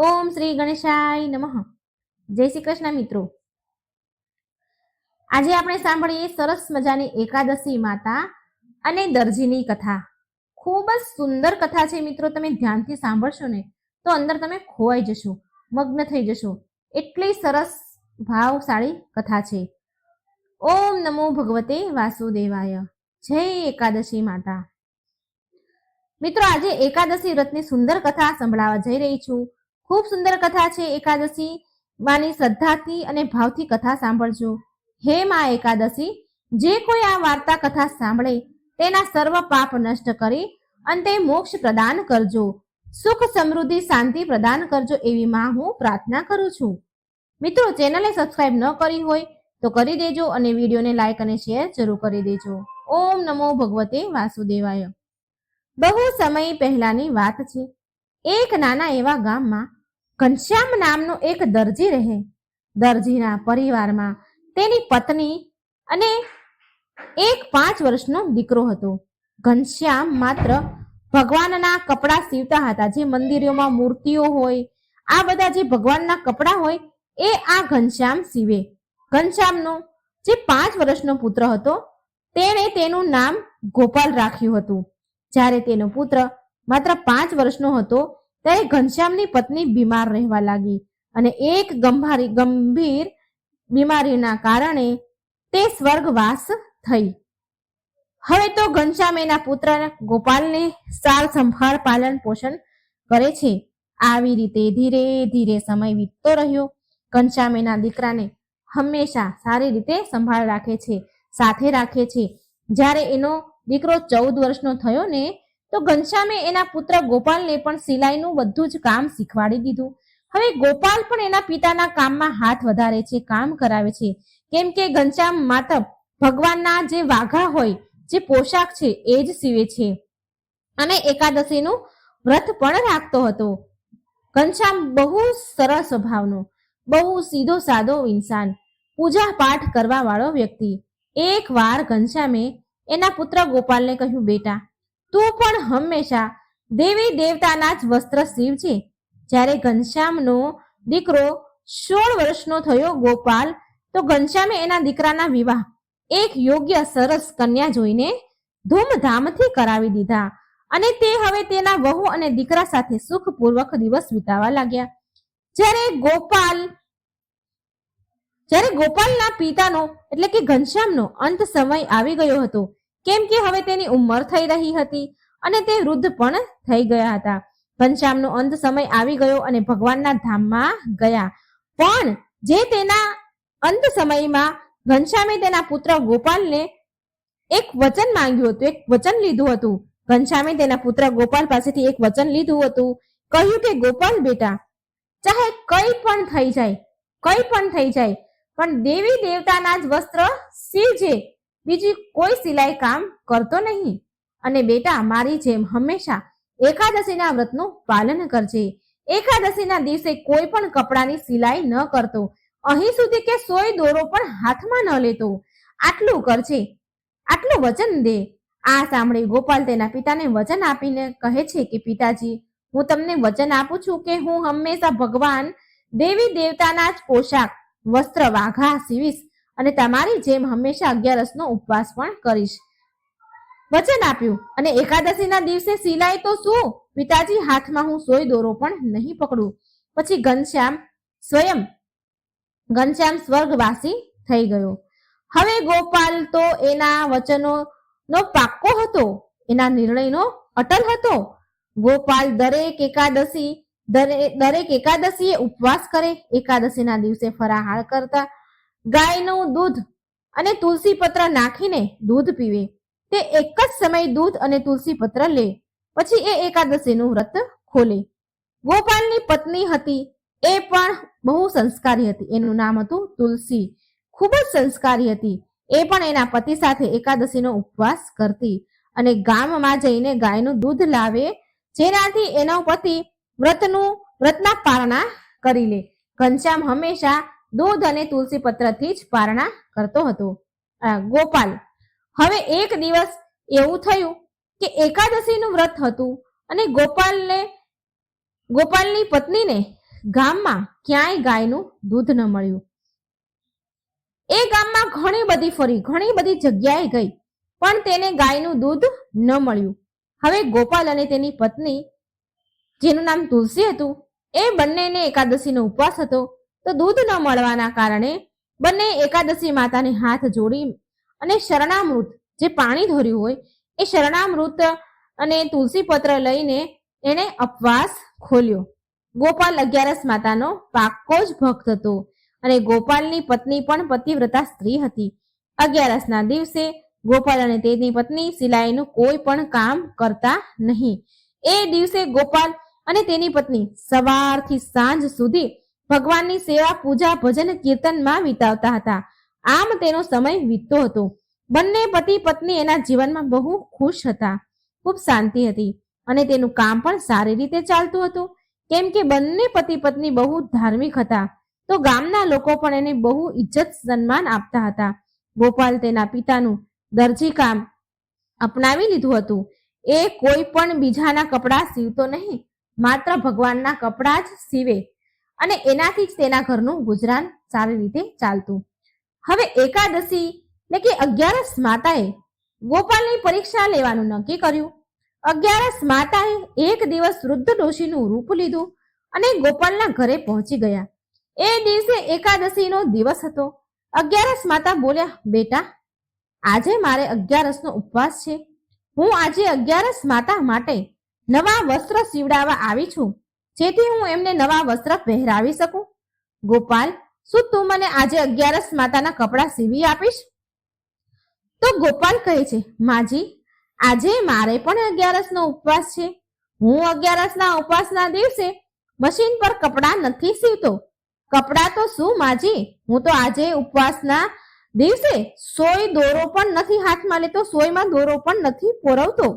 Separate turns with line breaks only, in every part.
ઓમ શ્રી ગણેશાય નમઃ. જય શ્રી કૃષ્ણ મિત્રો. આજે આપણે સાંભળીએ સરસ મજાની એકાદશી માતા અને દરજીની કથા. ખૂબ જ સુંદર કથા છે મિત્રો, તમે ધ્યાનથી સાંભળશો ને તો અંદર તમે ખોવાઈ જશો, મગ્ન થઈ જશો. એટલી સરસ, ભાવશાળી કથા છે. ઓમ નમો ભગવતે વાસુદેવાય. જય એકાદશી માતા. મિત્રો, આજે એકાદશી વ્રતની સુંદર કથા સંભળાવવા જઈ રહી છું. ખૂબ સુંદર કથા છે એકાદશી. માની શ્રદ્ધાથી અને ભાવથી કથા સાંભળજો. હે માં એકાદશી, જે કોઈ આ વાર્તા કથા સાંભળે, તેના સર્વ પાપ નષ્ટ કરી અંતે મોક્ષ પ્રદાન કરજો. સુખ સમૃદ્ધિ શાંતિ પ્રદાન કરજો એવી માં હું પ્રાર્થના કરું છું. મિત્રો, ચેનલને સબસ્ક્રાઇબ ન કરી હોય તો કરી દેજો અને વિડીયોને લાઈક અને શેર જરૂર કરી દેજો. ઓમ નમો ભગવતે વાસુદેવાય. બહુ સમય પહેલાની વાત છે. એક નાના એવા ગામમાં ઘનશ્યામ નામનો એક દરજી રહે. દરજીના પરિવારમાં તેની પત્ની અને એક પાંચ વર્ષનો દીકરો હતો. ઘનશ્યામ માત્ર ભગવાનના કપડાં સીવતા હતા. જે મંદિરોમાં મૂર્તિઓ હોય, આ બધા જે ભગવાનના કપડાં હોય, એ આ ઘનશ્યામ સીવે. ઘનશ્યામનો જે પાંચ વર્ષનો પુત્ર હતો, તેણે તેનું નામ ગોપાલ રાખ્યું હતું. જ્યારે તેનો પુત્ર માત્ર પાંચ વર્ષનો હતો ત્યારે ઘનશ્યામની પત્ની બીમાર રહેવા લાગી અને એક ગંભારી ગંભીર બીમારીના કારણે તે સ્વર્ગવાસ થઈ. હવે તો ઘનશ્યામ એના પુત્ર ગોપાલને સાર સંભાળ, પાલન, પોષણ કરે છે. આવી રીતે ધીરે ધીરે સમય વીતતો રહ્યો. ઘનશ્યામ એના દીકરાને હંમેશા સારી રીતે સંભાળ રાખે છે, સાથે રાખે છે. જ્યારે એનો દીકરો ચૌદ વર્ષનો થયો ને તો ઘનશ્યામે એના પુત્ર ગોપાલને પણ સિલાઈનું બધું જ કામ શીખવાડી દીધું. હવે ગોપાલ પણ એના પિતાના કામમાં હાથ વધારે છે, કામ કરાવે છે. કેમ કે ઘનશ્યામ માત્ર ભગવાનના જે વાઘા હોય, જે પોશાક છે, એ જ સીવે છે. અને એકાદશીનું વ્રત પણ રાખતો હતો. ઘનશ્યામ બહુ સરળ સ્વભાવનો, બહુ સીધો સાદો ઇન્સાન પૂજા પાઠ કરવા વાળો વ્યક્તિ. એક વાર ઘનશ્યામે એના પુત્ર ગોપાલને કહ્યું, બેટા તું પણ હંમેશા દેવી દેવતાના જ વસ્ત્ર શિવ છે. જ્યારે ઘનશ્યામનો દીકરો સોળ વર્ષનો થયો ગોપાલ, તો ઘનશ્યામે એના દીકરાના વિવાહ એક યોગ્ય સરસ કન્યા જોઈને ધૂમધામથી કરાવી દીધા અને તે હવે તેના વહુ અને દીકરા સાથે સુખપૂર્વક દિવસ વિતાવા લાગ્યા. જ્યારે ગોપાલ, જ્યારે ગોપાલના પિતાનો એટલે કે ઘનશ્યામનો અંત સમય આવી ગયો હતો કેમ કે હવે તેની ઉંમર થઈ રહી હતી અને તે વૃદ્ધ પણ થઈ ગયા હતા. ઘનશ્યામનો અંત સમય આવી ગયો અને ભગવાનના ધામમાં ગયા. પણ જે તેના અંત સમયમાં ઘનશ્યામે તેના પુત્ર ગોપાલને એક વચન માંગ્યું હતું, એક વચન લીધું હતું. ઘનશ્યામે તેના પુત્ર ગોપાલ પાસેથી એક વચન લીધું હતું. કહ્યું કે, ગોપાલ બેટા, ચાહે કઈ પણ થઈ જાય, કઈ પણ થઈ જાય, પણ દેવી દેવતાના જ વસ્ત્ર સીવજે બીજી કોઈ સિલાઈ કામ કરતો નહીં. અને બેટા, મારી જેમ હંમેશા એકાદશીના વ્રતનું પાલન કરજે. એકાદશીના દિવસે કોઈ પણ કપડાની સિલાઈ ન કરતો. અહીં સુધી કે સોય દોરો પણ હાથમાં ન લેતો. આટલું કરજે. આટલું વચન દે. આ સાંભળી ગોપાલ તેના પિતાને વચન આપીને કહે છે કે, પિતાજી, હું તમને વચન આપું છું કે હું હંમેશા ભગવાન દેવી દેવતાના જ પોશાક, વસ્ત્ર, વાઘા સીવીશ અને તમારી જેમ હંમેશા અગિયારસનો ઉપવાસ પણ કરીશ. વચન આપ્યું. અને એકાદશીના દિવસે સિલાઈ તો શું પિતાજી હાથમાં હું સોય દોરો પણ નહીં પકડું. પછી ઘનશ્યામ સ્વયં, ઘનશ્યામ સ્વર્ગવાસી થઈ ગયો. હવે ગોપાલ તો એના વચનો નો પાક્કો હતો. એના નિર્ણયનો અટલ હતો. ગોપાલ દરેક એકાદશી દરેક એકાદશીએ ઉપવાસ કરે. એકાદશીના દિવસે ફરાહાર કરતા ગાયનું દૂધ અને તુલસી પત્ર નાખીને દૂધ પીવે. તે એક જ સમય દૂધ અને તુલસી પત્ર લે. પછી એ એકાદશીનું વ્રત ખોલે. ગોપાલની પત્ની હતી. એ પણ બહુ સંસ્કારી હતી. એનું નામ હતું તુલસી. ખૂબ જ સંસ્કારી હતી. એ પણ એના પતિ સાથે એકાદશીનો ઉપવાસ કરતી અને ગામમાં જઈને ગાયનું દૂધ લાવે. જેનાથી એનો પતિ વ્રતનું, વ્રતના પારણા કરી લે. ઘનશ્યામ હંમેશા દૂધ અને તુલસી પત્રથી જ પારણા કરતો હતો. ગોપાલ, હવે એક દિવસ એવું થયું કે એકાદશીનું વ્રત હતું અને ગોપાલને, ગોપાલની પત્નીને ગામમાં ક્યાંય ગાયનું દૂધ ન મળ્યું. એ ગામમાં ઘણી બધી ફરી, ઘણી બધી જગ્યાએ ગઈ, પણ તેને ગાયનું દૂધ ન મળ્યું. હવે ગોપાલ અને તેની પત્ની, જેનું નામ તુલસી હતું, એ બંનેને એકાદશીનો ઉપવાસ હતો. તો દૂધ ન મળવાના કારણે બંને એકાદશી માતાને હાથ જોડી અને શરણામૃત જે પાણી ધોર્યું હોય, એ શરણામૃત અને તુલસી પત્ર લઈને એણે અપવાસ ખોલ્યો. ગોપાલ અગિયારસ માતાનો પાક્કો જ ભક્ત હતો અને ગોપાલની પત્ની પણ પતિવ્રતા સ્ત્રી હતી. અગિયારસના દિવસે ગોપાલ અને તેની પત્ની સિલાઈનું કોઈ પણ કામ કરતા નહીં. એ દિવસે ગોપાલ અને તેની પત્ની સવારથી સાંજ સુધી ભગવાનની સેવા, પૂજા, ભજન, કીર્તનમાં વિતાવતા હતા. આમ તેનો સમય વીતતો હતો. બંને પતિ પત્ની એના જીવનમાં બહુ ખુશ હતા. ખૂબ શાંતિ હતી અને તેનું કામ પણ સારી રીતે ચાલતું હતું. કેમ કે બંને પતિ પત્ની બહુ ધાર્મિક હતા, તો ગામના લોકો પણ એને બહુ ઇજ્જત, સન્માન આપતા હતા. ગોપાલ તેના પિતાનું દરજી કામ અપનાવી લીધું હતું. એ કોઈ પણ બીજાના કપડાં સીવતો નહીં, માત્ર ભગવાનના કપડાં જ સીવે. અને એનાથી જ તેના ઘરનું ગુજરાન સારી રીતે ચાલતું. હવે એકાદશી, એટલે કે અગિયારસ માતાએ ગોપાલની પરીક્ષા લેવાનું નક્કી કર્યું. અગિયારસ માતાએ એક દિવસ વૃદ્ધ ડોશીનું રૂપ લીધું અને ગોપાલના ઘરે પહોંચી ગયા. એ દિવસે એકાદશીનો દિવસ હતો. અગિયારસ માતા બોલ્યા, બેટા, આજે મારે અગિયારસનો ઉપવાસ છે. હું આજે અગિયારસ માતા માટે નવા વસ્ત્ર સીવડાવવા આવી છું. જેથી હું એમને નવા વસ્ત્ર પહેરાવી શકું? ગોપાલ, શું તું મને આજે અગિયારસ માતાના કપડાં સીવી આપીશ? તો ગોપાલ કહે છે, માજી, આજે મારે પણ અગિયારસનો ઉપવાસ છે. હું અગિયારસના ઉપવાસના દિવસે મશીન પર કપડાં નથી સીવતો. કપડાં તો શું, માજી? હું તો આજે ઉપવાસના દિવસે સોય દોરો પણ નથી હાથમાં લેતો, સોયમાં દોરો પણ નથી પોરવતો.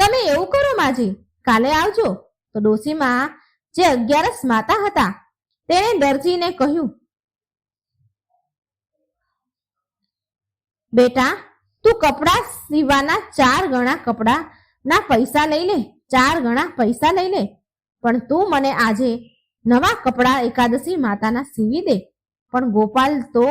તમે એવું કરો, માજી. કાલે આવજો. તો ડોશીમાં, જે અગિયારસ માતા હતા, તેણે દરજીને કહ્યું, બેટા, તું કપડાં સીવાના ચાર ગણા કપડાના પૈસા લઈ લે, ચાર ગણા પૈસા લઈ લે, પણ તું મને આજે નવા કપડા એકાદશી માતાના સીવી દે. પણ ગોપાલ તો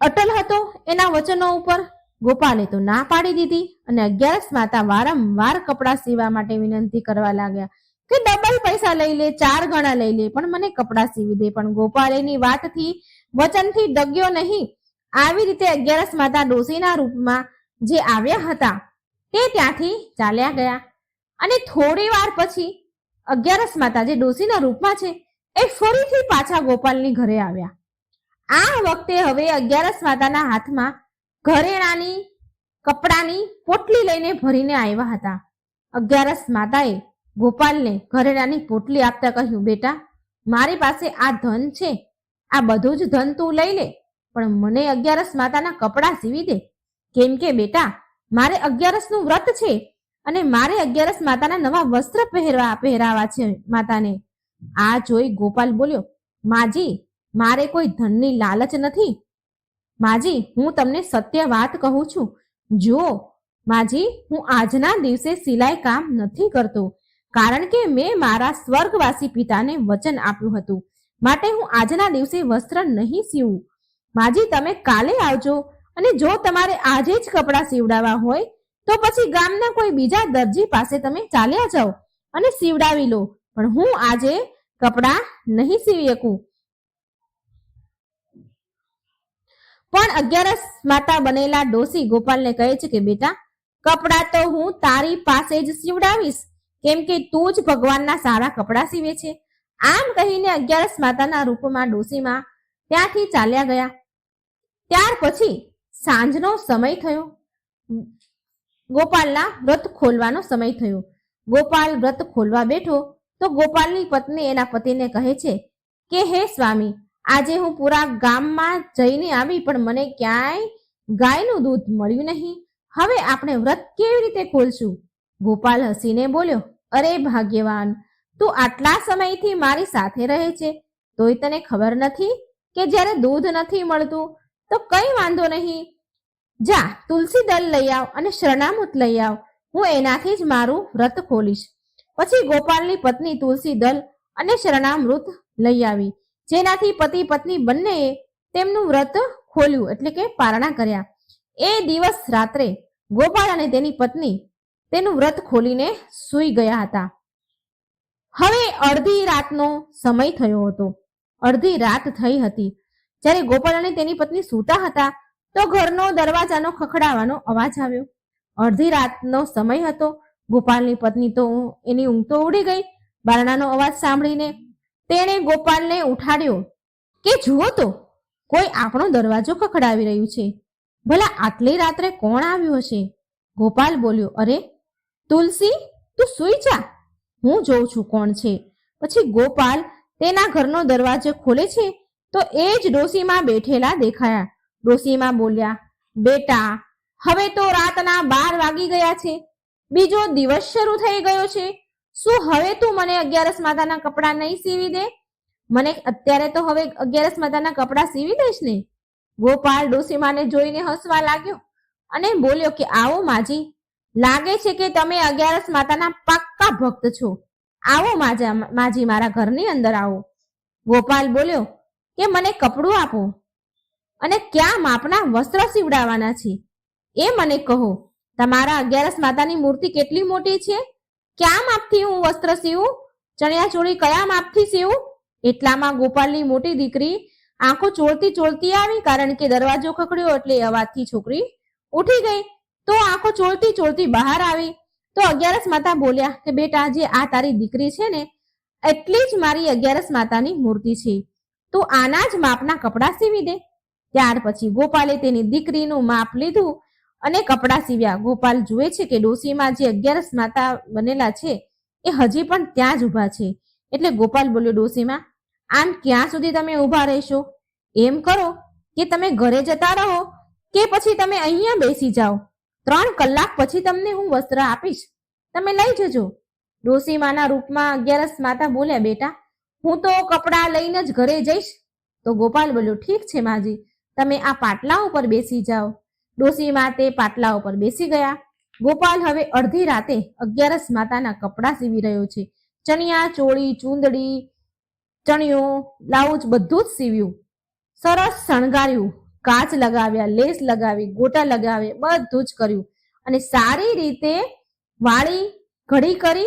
અટલ હતો એના વચનો ઉપર. ગોપાલે તો ના પાડી દીધી અને અગિયારસ માતા વારંવાર કપડાં સીવા માટે વિનંતી કરવા લાગ્યા કે ડબલ પૈસા લઈ લે, ચાર ગણા લઈ લે, પણ મને કપડાં સીવી દે. પણ ગોપાલેની વાતથી વચનથી ડગ્યો નહીં. આવી રીતે અગિયારસ માતા ડોસીના રૂપમાં જે આવ્યા હતા તે ત્યાંથી ચાલ્યા ગયા. અને થોડી વાર પછી અગિયારસ માતા જે ડોસીના રૂપમાં છે એ ફરીથી પાછા ગોપાલની ઘરે આવ્યા. આ વખતે હવે અગિયારસ માતાના હાથમાં ઘરેણાની, કપડાની પોટલી લઈને ભરીને આવ્યા હતા. અગિયારસ માતાએ ગોપાલને ઘરેણાની પોટલી આપતા કહ્યું, બેટા, મારી પાસે આ ધન છે. આ બધું જ ધન તું લઈ લે, પણ મને અગિયારસ માતાના કપડાં સીવી દે. કેમ કે, બેટા, મારે અગિયારસનું વ્રત છે અને મારે અગિયારસ માતાના નવા વસ્ત્ર પહેરવા, પહેરાવા છે માતાને. આ જોઈ ગોપાલ બોલ્યો, માજી, મારે કોઈ ધનની લાલચ નથી. માજી, હું તમને સત્ય વાત કહું છું. જો માજી, હું આજના દિવસે સિલાઈ કામ નથી કરતો, કારણ કે મેં મારા સ્વર્ગવાસી પિતાને વચન આપ્યું હતું. માટે હું આજના દિવસે વસ્ત્ર નહીં સીવું. માજી, તમે કાલે આવજો અને જો તમારે આજે જ કપડાં સીવડાવવા હોય, તો પછી ગામના કોઈ બીજા દરજી પાસે તમે ચાલ્યા જાઓ અને સીવડાવી લો. પણ હું આજે કપડાં નહીં સીવી શકું. પણ અગિયારસ માતા બનેલા ડોસી ગોપાલને કહે છે કે, બેટા, કપડાં તો હું તારી પાસે જ સીવડાવીશ. કેમ કે તું જ ભગવાનના સારા કપડાં સીવે છે. આમ કહીને અગિયારસ માતાના રૂપમાં ડોસીમાં ત્યાંથી ચાલ્યા ગયા. ત્યાર પછી સાંજનો સમય થયો. ગોપાલના વ્રત ખોલવાનો સમય થયો. ગોપાલ વ્રત ખોલવા બેઠો તો ગોપાલની પત્ની એના પતિને કહે છે કે, હે સ્વામી આજે હું પૂરા ગામમાં જઈને આવી, પણ મને ક્યાંય ગાયનું દૂધ મળ્યું નહીં. હવે આપણે વ્રત કેવી રીતે ખોલશું? ગોપાલ હસીને બોલ્યો, અરે ભાગ્યવાન, તું આટલા સમયથી મારી સાથે રહે છે, તોય તને ખબર નથી કે જ્યારે દૂધ નથી મળતું, તો કઈ વાંધો નહીં. જા, તુલસી દલ લઈ આવ અને શરણામૃત લઈ આવ. હું એનાથી જ મારું વ્રત ખોલીશ. પછી ગોપાલની પત્ની તુલસી દલ અને શરણામૃત લઈ આવી. જેનાથી પતિ પત્ની બંનેએ તેમનું વ્રત ખોલ્યું એટલે કે પારણા કર્યા. એ દિવસ રાત્રે ગોપાલ અને તેની પત્ની તેનું વ્રત ખોલીને સૂઈ ગયા હતા. હવે અડધી રાતનો સમય થયો હતો. અડધી રાત થઈ હતી. જ્યારે ગોપાલ અને તેની પત્ની સૂતા હતા, તો ઘરનો દરવાજાનો ખખડાવાનો અવાજ આવ્યો. અડધી રાતનો સમય હતો. ગોપાલની પત્ની તો એની ઊંઘ તો ઉડી ગઈ. બારણાનો અવાજ સાંભળીને તેણે ગોપાલને ઉઠાડ્યો કે જુઓ તો, કોઈ આપણો દરવાજો ખખડાવી રહ્યું છે. ભલા આટલી રાત્રે કોણ આવ્યું હશે? ગોપાલ બોલ્યો, અરે, તુલસી, તું સૂઈ જા. હું જોઉં છું કોણ છે. પછી ગોપાલ તેના ઘરનો દરવાજો ખોલે છે તો એ જ ડોસીમાં બેઠેલા દેખાયા. ડોસીમાં બોલ્યા, બેટા, હવે તો રાતના બાર વાગી ગયા છે. બીજો દિવસ શરૂ થઈ ગયો છે. શું હવે તું મને અગિયારસ માતાના કપડાં નહીં સીવી દે? મને અત્યારે તો હવે અગિયારસ માતાના કપડાં સીવી દઈશ ને? ગોપાલ ડોસીમાને જોઈને હસવા લાગ્યો અને બોલ્યો કે, આવો માજી, લાગે છે કે તમે અગિયારસ માતાના પાક્કા ભક્ત છો. આવો માજા, માજી, મારા ઘરની અંદર આવો. ગોપાલ બોલ્યો, કે મને કપડું આપો અને ક્યાં માપના વસ્ત્ર સીવડાવવાના છે? એ મને કહો, તમારા અગિયારસ માતાની મૂર્તિ કેટલી મોટી છે? ક્યાં માપથી હું વસ્ત્ર સીવું? ચણિયા ચોળી કયા માપથી સીવું? એટલામાં ગોપાલની મોટી દીકરી આંખો ચોળતી ચોળતી આવી કારણ કે દરવાજો ખખડ્યો એટલે અવાજથી છોકરી ઉઠી ગઈ. તો આંખો ચોળતી ચોળતી બહાર આવી. તો અગિયારસ માતા બોલ્યા કે બેટા, જે આ તારી દીકરી છે ને, એટલી જ મારી અગિયારસ માતાની મૂર્તિ છે. તું આના જ માપના કપડાં સીવી દે. ત્યાર પછી ગોપાલે તેની દીકરીનું માપ લીધું અને કપડાં સીવ્યા. ગોપાલ જુએ છે કે ડોસીમાં જે અગિયારસ માતા બનેલા છે, એ હજી પણ ત્યાં જ ઊભા છે. એટલે ગોપાલ બોલ્યો, ડોસીમાં, આમ ક્યાં સુધી તમે ઊભા રહેશો? એમ કરો કે તમે ઘરે જતા રહો કે પછી તમે અહીંયા બેસી જાઓ. ત્રણ કલાક પછી તમને હું વસ્ત્ર આપીશ. તમે લઈ જજો. ડોસીમાના રૂપમાં અગિયારસ માતા બોલ્યા, બેટા, હું તો કપડાં લઈને જ ઘરે જઈશ. તો ગોપાલ બોલ્યો, ઠીક છે માજી. તમે આ પાટલા ઉપર બેસી જાઓ. ડોસીમા તે પાટલા ઉપર બેસી ગયા. ગોપાલ હવે અડધી રાતે અગિયારસ માતાના કપડાં સીવી રહ્યો છે. ચણિયા, ચોળી, ચૂંદડી, ચણિયો, બ્લાઉઝ બધું જ સીવ્યું. સરસ શણગાર્યું. કાચ લગાવ્યા, લેસ લગાવી, ગોટા લગાવે બધું જ કર્યું. અને સારી રીતે વાળી, ઘડી કરી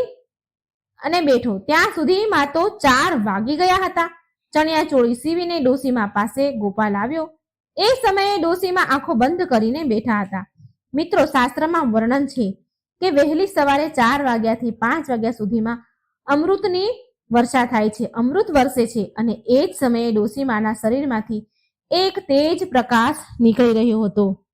અને બેઠો. ત્યાં સુધીમાં તો ચાર વાગી ગયા હતા. ચણિયા, ચોળી સીવીને ડોસીમા પાસે ગોપાલ આવ્યો. એ સમયે ડોસીમાં આંખો બંધ કરીને બેઠા હતા. મિત્રો, શાસ્ત્રમાં વર્ણન છે કે વહેલી સવારે ચાર વાગ્યાથી પાંચ વાગ્યા સુધીમાં અમૃતની વર્ષા થાય છે. અમૃત વરસે છે અને એ જ સમયે ડોસીમાના શરીરમાંથી એક તેજ પ્રકાશ નીકળી રહ્યો હતો.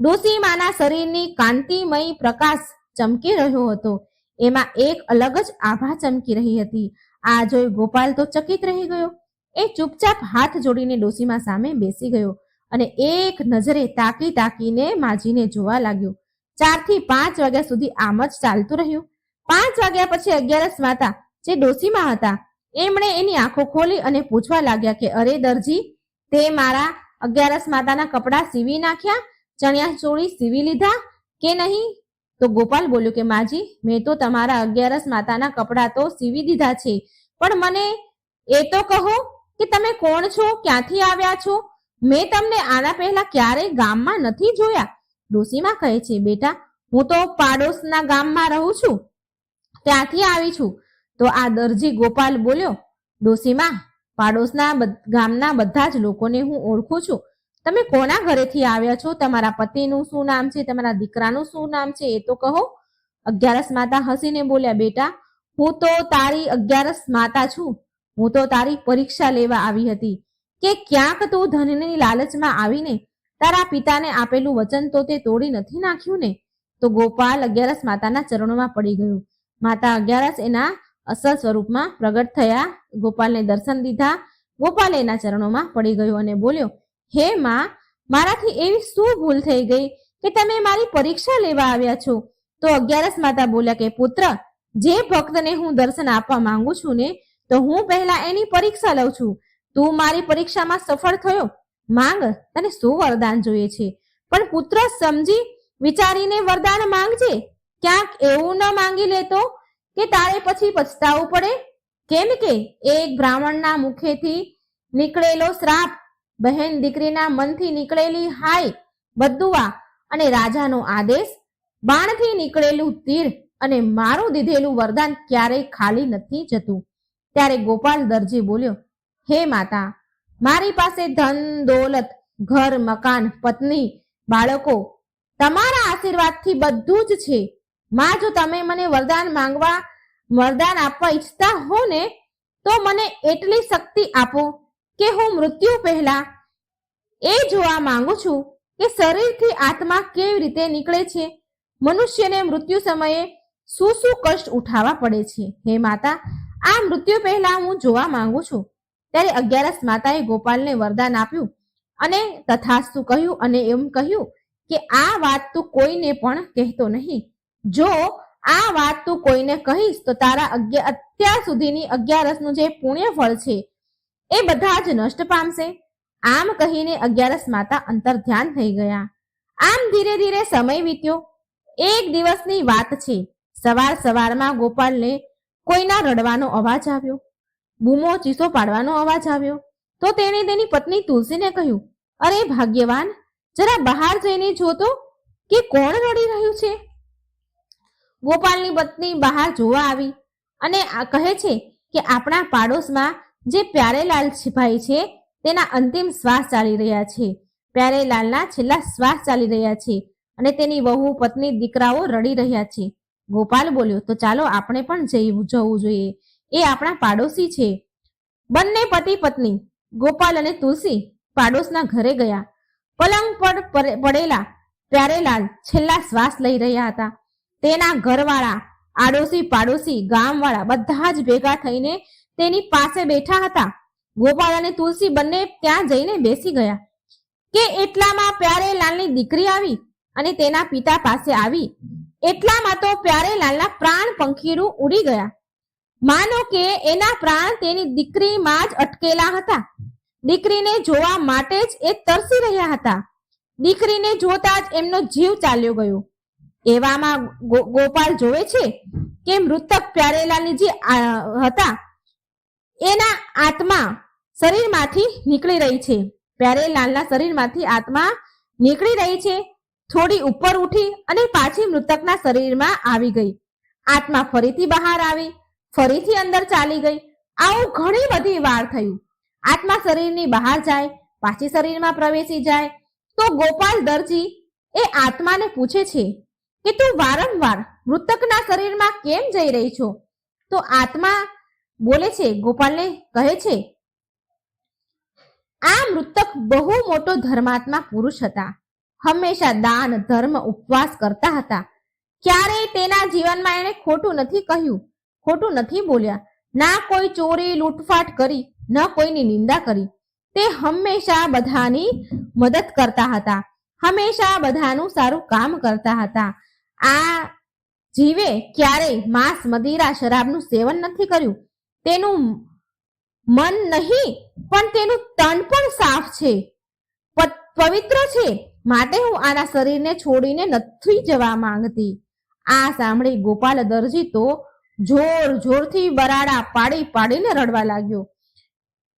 ડોસીમાના શરીરની કાંતિમય પ્રકાશ ચમકી રહ્યો હતો. એમાં એક અલગ જ આભા ચમકી રહી હતી. આ જોઈ ગોપાલ તો ચકિત રહી ગયો. એ ચૂપચાપ હાથ જોડીને ડોસીમા સામે બેસી ગયો અને એક નજરે તાકી તાકીને માજીને જોવા લાગ્યો. ચારથી પાંચ વાગ્યા સુધી આમ જ ચાલતું રહ્યું. પાંચ વાગ્યા પછી અગિયારસ માતા જે ડોસીમાં હતા, એમણે એની આંખો ખોલી અને પૂછવા લાગ્યા કે, અરે દરજી, તે મારા અગિયારસ માતાના કપડાં સીવી નાખ્યા? ચણિયા ચોળી સીવી લીધા કે નહીં? તો ગોપાલ બોલ્યો કે, માજી, મેં તો તમારા અગિયારસ માતાના કપડાં તો સીવી દીધા છે, પણ મને એ તો કહો કે તમે કોણ છો? ક્યાંથી આવ્યા છો? મેં તમને આના પહેલા ક્યારેય ગામમાં નથી જોયા. ડોસીમાં કહે છે, બેટા, હું તો પાડોશના ગામમાં રહું છું. ત્યાંથી આવી છું. તો આ દરજી ગોપાલ બોલ્યો ડોસીમા પાડોશના ગામના બધા જ લોકોને હું ઓળખું છું. તમે કોના ઘરેથી આવ્યા છો? તમારા પતિનું શું નામ છે? તમારા દીકરાનું શું નામ છે? એ તો કહો. અગિયારસ માતા હસીને બોલ્યા, બેટા, હું તો તારી અગિયારસ માતા છું. હું તો તારી પરીક્ષા લેવા આવી હતી. કે ક્યાંક તું ધનની લાલચમાં આવીને તારા પિતાને આપેલું વચન તો તે તોડી નથી નાખ્યું ને? તો ગોપાલ અગિયારસ માતાના ચરણોમાં પડી ગયો. માતા અગિયારસ એના અસલ સ્વરૂપમાં પ્રગટ થયા. ગોપાલને દર્શન દીધા. ગોપાલ એના ચરણોમાં પડી ગયો અને બોલ્યો, હે માં, મારાથી એવી શું ભૂલ થઈ ગઈ કે તમે મારી પરીક્ષા લેવા આવ્યા છો? તો અગિયારસ માતા બોલ્યા કે, પુત્ર, જે ભક્તને હું દર્શન આપવા માંગુ છું ને તો હું પહેલા એની પરીક્ષા લઉં છું. તું મારી પરીક્ષામાં સફળ થયો? માંગ. તને શું વરદાન જોઈએ છે? પણ પુત્ર સમજી વિચારીને વરદાન માંગજે. ક્યાંક એવું ન માંગી લેતો કે તારે પછી પછતાવું પડે? કેમ કે એક બ્રાહ્મણના મુખેથી નીકળેલો શ્રાપ, બહેન દીકરીના મનથી નીકળેલી હાય, બદુઆ અને રાજાનો આદેશ, બાણથી નીકળેલું તીર અને મારું દીધેલું વરદાન ક્યારેય ખાલી નથી જતું. ત્યારે ગોપાલ દરજી બોલ્યો, હે માતા, મારી પાસે ધન, દોલત, ઘર, મકાન, પત્ની, બાળકો, તમારા આશીર્વાદથી બધું જ છે. માં, જો તમે મને વરદાન માંગવા, વરદાન આપવા ઈચ્છતા હો ને, તો મને એટલી શક્તિ આપો કે હું મૃત્યુ પહેલા એ જોવા માંગુ છું કે શરીરથી આત્મા કેવી રીતે નીકળે છે. મનુષ્યને મૃત્યુ સમયે શું શું કષ્ટ ઉઠાવવા પડે છે. હે માતા આ મૃત્યુ પહેલા હું જોવા માંગુ છું. ત્યારે અગિયારસ માતાએ ગોપાલને વરદાન આપ્યું અને તથાસ્તુ કહ્યું અને એમ કહ્યું કે આ વાત તું કોઈને પણ કહેતો નહીં. જો આ વાત તું કોઈને કહીશ તો તારા અત્યાર સુધીની અગિયારસનું જે પુણ્ય ફળ છે એ બધા જ નષ્ટ પામશે. આમ કહીને અગિયારસ માતા અંતર ધ્યાન થઈ ગયા. આમ ધીરે ધીરે સમય વીત્યો. એક દિવસની વાત છે. સવાર સવારમાં ગોપાલને કોઈના રડવાનો અવાજ આવ્યો, બૂમો ચીસો પાડવાનો અવાજ આવ્યો, તો તેણે તેની પત્ની તુલસીને કહ્યું, અરે ભાગ્યવાન, જરા બહાર જઈને જોતો કે કોણ રડી રહ્યું છે? ગોપાલની પત્ની બહાર જોવા આવી અને આ કહે છે કે આપણા પાડોશમાં જે પ્યારેલાલ ભાઈ છે, તેના અંતિમ શ્વાસ ચાલી રહ્યા છે. પ્યારેલાલના છેલ્લા શ્વાસ ચાલી રહ્યા છે અને તેની વહુ, પત્ની, દીકરાઓ રડી રહ્યા છે. ગોપાલ બોલ્યો, તો ચાલો આપણે પણ જવું જોઈએ. એ આપણા પાડોશી છે. બંને પતિ પત્ની, ગોપાલ અને તુલસી, પાડોશના ઘરે ગયા. પલંગ પર પડેલા પ્યારેલાલ છેલ્લા શ્વાસ લઈ રહ્યા હતા. તેના ઘરવાળા, આડોશી પાડોશી, ગામવાળા, બધા જ ભેગા થઈને તેની પાસે બેઠા હતા. ગોપાલ અને તુલસી બંને ત્યાં જઈને બેસી ગયા. કે એટલામાં પ્યારેલાલની દીકરી આવી અને તેના પિતા પાસે આવી. એટલામાં તો પ્યારેલાલના પ્રાણ પંખીડું ઉડી ગયા. માનો કે એના પ્રાણ તેની દીકરીમાં જ અટકેલા હતા. દીકરીને જોવા માટે જ એ તરસી રહ્યા હતા. દીકરીને જોતા જ એમનો જીવ ચાલ્યો ગયો. એવામાં ગોપાલ જોવે છે કે મૃતક પ્યારેલાલની જે હતા, એના આત્મા શરીરમાંથી નીકળી રહી છે. પ્યારેલાલના શરીરમાંથી આત્મા નીકળી રહી છે. થોડી ઉપર ઉઠી અને પાછી મૃતકના શરીરમાં આવી ગઈ. આત્મા ફરીથી બહાર આવી, ફરીથી અંદર ચાલી ગઈ. આવું ઘણી બધી વાર થયું. આત્મા શરીરની બહાર જાય, પાછી શરીરમાં પ્રવેશી જાય, તો ગોપાલ દરજી એ આત્માને પૂછે છે કે તું વારંવાર મૃતકના શરીરમાં કેમ જઈ રહી છો? તો આત્મા બોલે છે, ગોપાલને કહે છે, આ મૃતક બહુ મોટો ધર્માત્મા પુરુષ હતા. હંમેશા દાન, ધર્મ ઉપવાસ કરતા હતા. ક્યારેય તેના જીવનમાં એણે ખોટું નથી કહ્યું, ખોટું નથી બોલ્યા. ના કોઈ ચોરી, લૂંટફાટ કરી, ન કોઈની નિંદા કરી. તે હંમેશા બધાની મદદ કરતા હતા. હંમેશા બધાનું સારું કામ કરતા હતા. આ જીવે ક્યારેય માંસ, મદિરા, શરાબનું સેવન નથી કર્યું. તેનું મન નહીં, પણ તેનું તન પણ સાફ છે. પવિત્ર છે. માટે હું આના શરીરને છોડીને નથી જવા માંગતી. આ સાંભળી ગોપાલ દરજી તો જોર જોરથી બરાડા પાડી પાડીને રડવા લાગ્યો.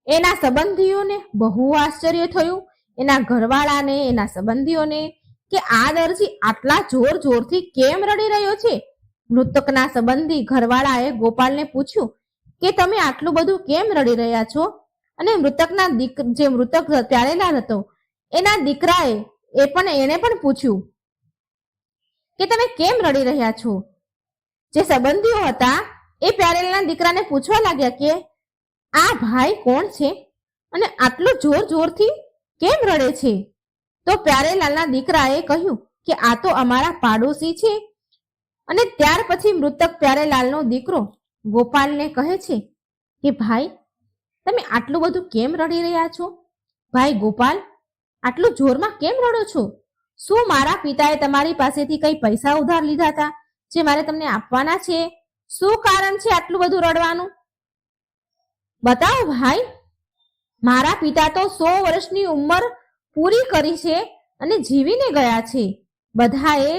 એના સંબંધીઓને બહુ આશ્ચર્ય થયું. એના ઘરવાળાને, એના સંબંધીઓને કે આ દરજી આટલા જોર જોરથી કેમ રડી રહ્યો છે? મૃતકના સંબંધી ઘરવાળાએ ગોપાલને પૂછ્યું કે તમે આટલું બધું કેમ રડી રહ્યા છો? અને મૃતકના દીક, જે મૃતક પ્યારેલાલ હતો એના દીકરાએ એ પણ એણે પણ પૂછ્યું કે તમે કેમ રડી રહ્યા છો? જે સંબંધીઓ હતા, એ પ્યારેલના દીકરાને પૂછવા લાગ્યા કે, આ ભાઈ કોણ છે? અને આટલું જોર જોરથી કેમ રડે છે? તો પ્યારેલાલના દીકરાએ કહ્યું કે, આ તો અમારા પાડોશી છે. અને ત્યાર પછી મૃતક પ્યારેલાલનો દીકરો ગોપાલને કહે છે કે, ભાઈ, તમે આટલું બધું કેમ રડી રહ્યા છો? ભાઈ ગોપાલ આટલું જોરમાં કેમ રડો છો? શું મારા પિતાએ તમારી પાસેથી કઈ પૈસા ઉધાર લીધા હતા જે મારે તમને આપવાના છે? શું કારણ છે આટલું બધું રડવાનું? બતાવો ભાઈ. મારા પિતા તો સો વર્ષની ઉંમર પૂરી કરી છે અને જીવીને ગયા છે. બધાએ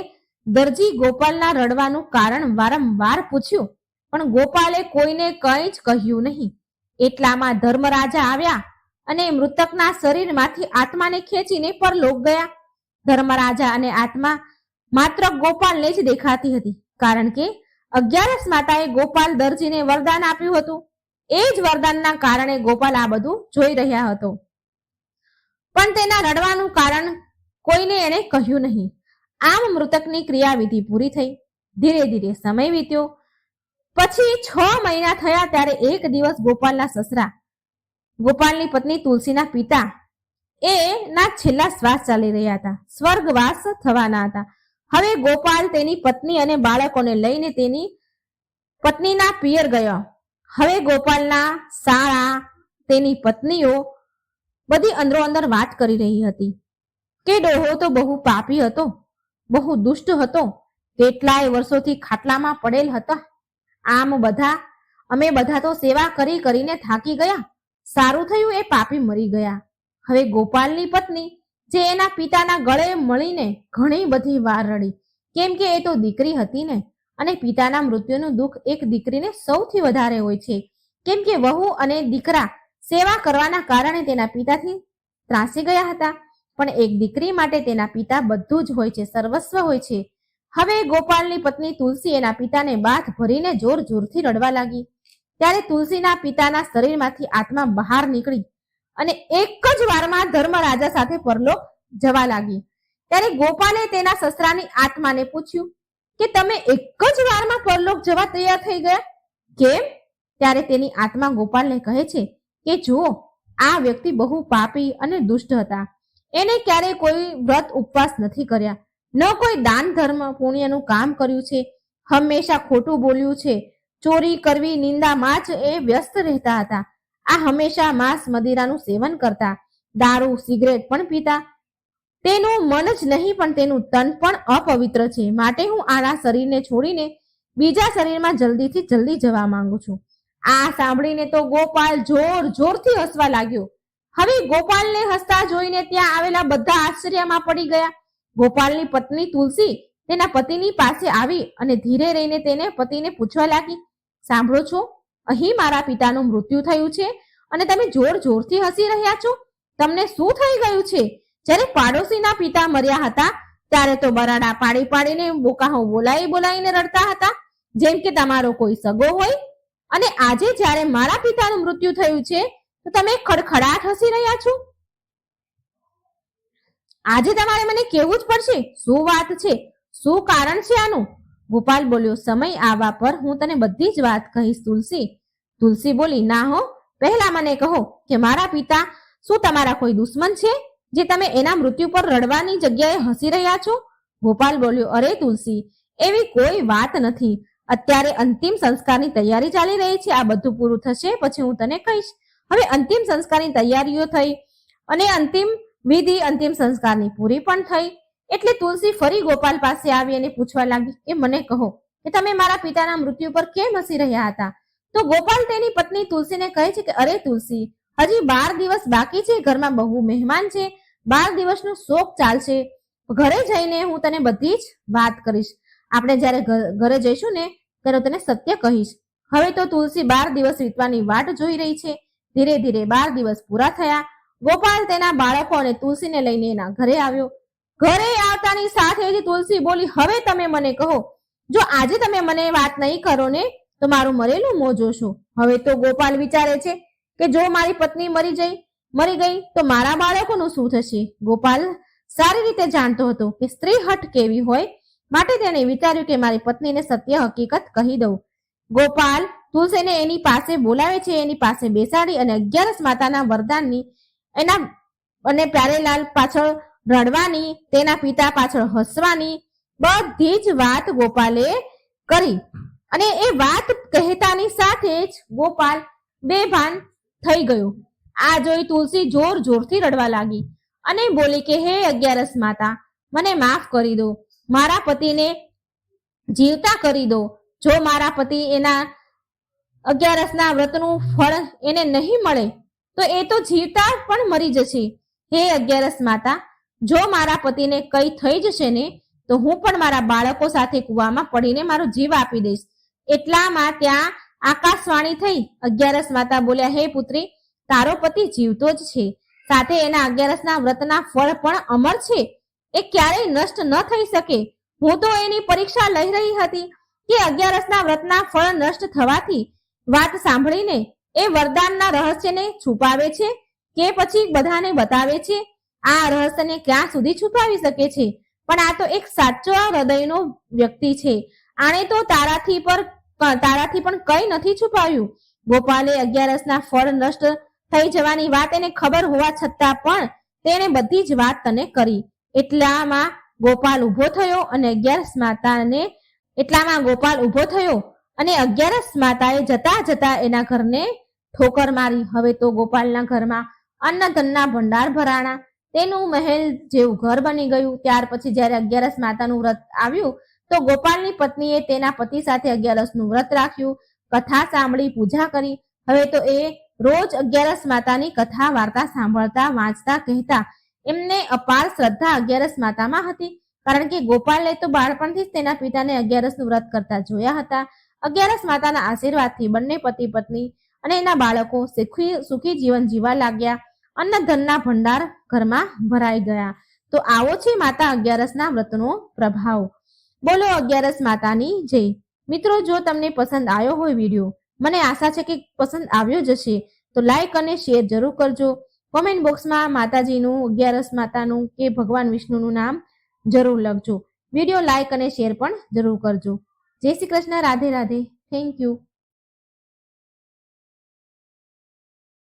દરજી ગોપાલના રડવાનું કારણ વારંવાર પૂછ્યું, પણ ગોપાલે કોઈને કંઈ જ કહ્યું નહીં. એટલામાં ધર્મરાજા આવ્યા અને મૃતકના શરીરમાંથી આત્માને ખેંચીને પરલોક ગયા. ધર્મરાજા અને આત્મા માત્ર ગોપાલને જ દેખાતી હતી, કારણ કે અગિયારસ માતાએ ગોપાલ દરજીને વરદાન આપ્યું હતું. એ જ વરદાનના કારણે ગોપાલ આ બધું જોઈ રહ્યા હતો. પણ તેના રડવાનું કારણ કોઈને એણે કહ્યું નહીં. આમ મૃતકની ક્રિયાવિધિ પૂરી થઈ. ધીરે ધીરે સમય વીત્યો. પછી છ મહિના થયા ત્યારે એક દિવસ ગોપાલના સસરા ગોપાલની પત્ની તુલસીના પિતા એ ના છેલ્લા શ્વાસ ચાલી રહ્યા હતા. સ્વર્ગવાસ થવાના હતા. હવે ગોપાલ તેની પત્ની અને બાળકોને લઈને તેની પત્નીના પિયર ગયો. હવે ગોપાલના શાળા તેની પત્નીઓ બધી અંદરો અંદર વાત કરી રહી હતી કે ડોહો તો બહુ પાપી હતો, બહુ દુષ્ટ હતો કેટલાય વર્ષોથી ખાટલામાં પડેલ હતા. આમ બધા, અમે બધા તો સેવા કરી કરીને થાકી ગયા. સારું થયું એ પાપી મરી ગયા. હવે ગોપાલની પત્ની, જે એના પિતાના ગળે મળીને ઘણી બધી વાર રડી. કેમ કે એ તો દીકરી હતી ને, અને પિતાના મૃત્યુનું દુઃખ એક દીકરીને સૌથી વધારે હોય છે. કેમ કે વહુ અને દીકરા સેવા કરવાના કારણે તેના પિતાથી ત્રાસી ગયા હતા, પણ એક દીકરી માટે તેના પિતા બધું જ હોય છે, સર્વસ્વ હોય છે. હવે ગોપાલની પત્ની તુલસી એના પિતાને બાથ ભરીને જોર જોરથી રડવા લાગી. ત્યારે તુલસીના પિતાના શરીરમાંથી આત્મા બહાર નીકળી અને એક જ વારમાં ધર્મરાજા સાથે પરલોક જવા લાગી. ત્યારે ગોપાલે તેના સસરાની આત્માને પૂછ્યું કે તમે એક જ વારમાં પરલોક જવા તૈયાર થઈ ગયા? કેમ? ત્યારે તેની આત્મા ગોપાલને કહે છે કે જુઓ, આ વ્યક્તિ બહુ પાપી અને દુષ્ટ હતા. એને ક્યારે કોઈ વ્રત ઉપવાસ નથી કર્યા. ન કોઈ દાન ધર્મ પુણ્યનું કામ કર્યું છે. હંમેશા ખોટું બોલ્યું છે. ચોરી કરવી નિંદામાં જ એ વ્યસ્ત રહેતા હતા. આ હંમેશા માંસ મદિરાનું સેવન કરતા, દારૂ, સિગરેટ પણ પીતા. તેનું મન જ નહીં, પણ તેનું તન પણ અપવિત્ર છે. માટે હું આના શરીરને છોડીને બીજા શરીરમાં જલ્દીથી જલ્દી જવા માંગુ છું. આ સાંભળીને તો ગોપાલ જોર, જોરથી હસવા લાગ્યો. હવે ગોપાલને હસતા જોઈને ત્યાં આવેલા બધા આશ્ચર્યમાં પડી ગયા. ગોપાલની પત્ની તુલસી તેના પતિની પાસે આવી અને ધીરે રહીને તેને પતિને પૂછવા લાગી, સાંભળો છો, અહીં મારા પિતાનું મૃત્યુ થયું છે અને તમે જોર જોરથી હસી રહ્યા છો. તમને શું થઈ ગયું છે? જ્યારે પાડોશીના પિતા મર્યા હતા, ત્યારે તો બરાડા પાડી પાડીને બોકાહો બોલાવી બોલાવીને રડતા હતા. જેમ કે તમારો કોઈ સગો હોય. અને આજે જ્યારે મારા પિતાનું મૃત્યુ થયું છે, તો તમે ખડખડાટ હસી રહ્યા છો. આજે તમારે મને કેવું જ પડશે, શું વાત છે? શું કારણ છે આનું? ગોપાલ બોલ્યો, સમય આવવા પર હું તને બધી જ વાત કહીશ, તુલસી. તુલસી બોલી, ના હો, પહેલા મને કહો કે મારા પિતા શું તમારા કોઈ દુશ્મન છે, જે તમે એના મૃત્યુ પર રડવાની જગ્યાએ હસી રહ્યા છો? ગોપાલ બોલ્યો, અરે તુલસી, એવી કોઈ વાત નથી. અત્યારે અંતિમ સંસ્કારની તૈયારી ચાલી રહી છે, આ બધું પૂરું થશે, પછી હું તને કહીશ. હવે અંતિમ સંસ્કારની તૈયારીઓ થઈ અને અંતિમ વિધિ અંતિમ સંસ્કારની પૂરી પણ થઈ. એટલે તુલસી ફરી ગોપાલ પાસે આવી અને પૂછવા લાગી કે મને કહો કે તમે મારા પિતાના મૃત્યુ પર કેમ હસી રહ્યા હતા? તો ગોપાલ તેની પત્ની તુલસીને કહે છે કે, અરે તુલસી, હજી બાર દિવસ બાકી છે, ઘરમાં બહુ મહેમાન છે, બાર દિવસનો શોક ચાલશે. ઘરે જઈને હું તને બધી જ વાત કરીશ. આપણે જ્યારે ઘરે જઈશું ને, ત્યારે તને સત્ય કહીશ. હવે તો તુલસી બાર દિવસ વીતવાની વાટ જોઈ રહી છે. ધીરે ધીરે બાર દિવસ પૂરા થયા. ગોપાલ તેના બાળકો અને તુલસીને લઈને એના ઘરે આવ્યો. ઘરે આવતાની સાથે જ તુલસી બોલી, હવે તમે મને કહો, જો આજે તમે મને વાત નહીં કરો ને, તો મારું મરેલું મોં જોશો. હવે તો ગોપાલ વિચારે છે કે જો મારી પત્ની મરી જઈ, મરી ગઈ, તો મારા બાળકોનું શું થશે? ગોપાલ સારી રીતે જાણતો હતો કે સ્ત્રી હઠ કેવી હોય માટે તેણે વિચાર્યું કે મારી પત્નીને સત્ય હકીકત કહી દઉં. ગોપાલ તુલસીને એની પાસે બોલાવે છે, એની પાસે બેસાડી અને અગિયારસ માતાના વરદાનની એના અને પ્યારેલાલ પાછળ રડવાની, તેના પિતા પાછળ હસવાની, બધી જ વાત ગોપાલે કરી. અને એ વાત કહેતાની સાથે જ ગોપાલ બેભાન થઈ ગયો. આ જોઈ તુલસી જોર જોરથી રડવા લાગી અને બોલી કે, હે અગિયારસ માતા, મને માફ કરી દો. મારા પતિને જીવતા કરી દો. જો મારા પતિ એના અગિયારસના વ્રતનું ફળ એને નહીં મળે, તો એ તો જીવતા પણ મરી જશે. હે અગિયારસ માતા જો મારા પતિને કઈ થઈ જશે ને, તો હું પણ મારા બાળકો સાથે કૂવામાં પડીને મારો જીવ આપી દઈશ. એટલામાં ત્યાં આકાશવાણી થઈ. અગિયારસ માતા બોલ્યા, હે પુત્રી, તારો પતિ જીવતો જ છે. સાથે એના અગિયારસના વ્રતના ફળ પણ અમર છે. એ ક્યારેય નષ્ટ ન થઈ શકે. હું તો એની પરીક્ષા લઈ રહી હતી કે અગિયારસના વ્રતના ફળ નષ્ટ થવાથી વાત સાંભળીને એ વરદાનના રહસ્યને છુપાવે છે કે પછી બધાને બતાવે છે આ રહસ્યને ક્યાં સુધી છુપાવી શકે છે? પણ આ તો એક સાચો હૃદયનો વ્યક્તિ છે. આણે તો તારાથી પર તારાથી પણ કઈ નથી છુપાવ્યું ગોપાલે અગિયારસના ફળ નષ્ટ થઈ જવાની વાત એને ખબર હોવા છતાં પણ તેણે બધી જ વાત તને કરી. એટલામાં ગોપાલ ઊભો થયો અને અગિયારસ માતાને, એટલામાં ગોપાલ ઊભો થયો અને અગિયારસ માતાએ જતા જતા એના ઘરને ઠોકર મારી. હવે તો ગોપાલના ઘરમાં અન્ન ધનના ભંડાર ભરાણા. તેનું મહેલ જેવું ઘર બની ગયું. ત્યાર પછી જ્યારે અગિયારસ માતાનું વ્રત આવ્યું, તો ગોપાલની પત્નીએ તેના પતિ સાથે અગિયારસનું વ્રત રાખ્યું, કથા સાંભળી, પૂજા કરી. હવે તો એ રોજ અગિયારસ માતાની કથા વાર્તા સાંભળતા, વાંચતા, કહેતા. એમને અપાર શ્રદ્ધા અગિયારસ માતામાં હતી, કારણ કે ગોપાલે તો બાળપણથી જ તેના પિતાને અગિયારસનું વ્રત કરતા જોયા હતા. અગિયારસ માતાના આશીર્વાદથી બંને પતિ પત્ની અને એના બાળકો સુખી સુખી જીવન જીવવા લાગ્યા. અન્ન ધનના ભંડાર ઘરમાં ભરાઈ ગયા. તો આવો છે માતા અગિયારસના વ્રતનો પ્રભાવ. બોલો અગિયારસ માતાની જય. મિત્રો, જો તમને પસંદ આવ્યો હોય વીડિયો, મને આશા છે કે પસંદ આવ્યો જ હશે, તો લાઈક અને શેર જરૂર કરજો. કોમેન્ટ બોક્સમાં માતાજીનું, અગિયારસ માતાનું કે ભગવાન વિષ્ણુનું નામ જરૂર લખજો. વીડિયો લાઈક અને શેર પણ જરૂર કરજો. જય શ્રી કૃષ્ણ, રાધે રાધે. Thank you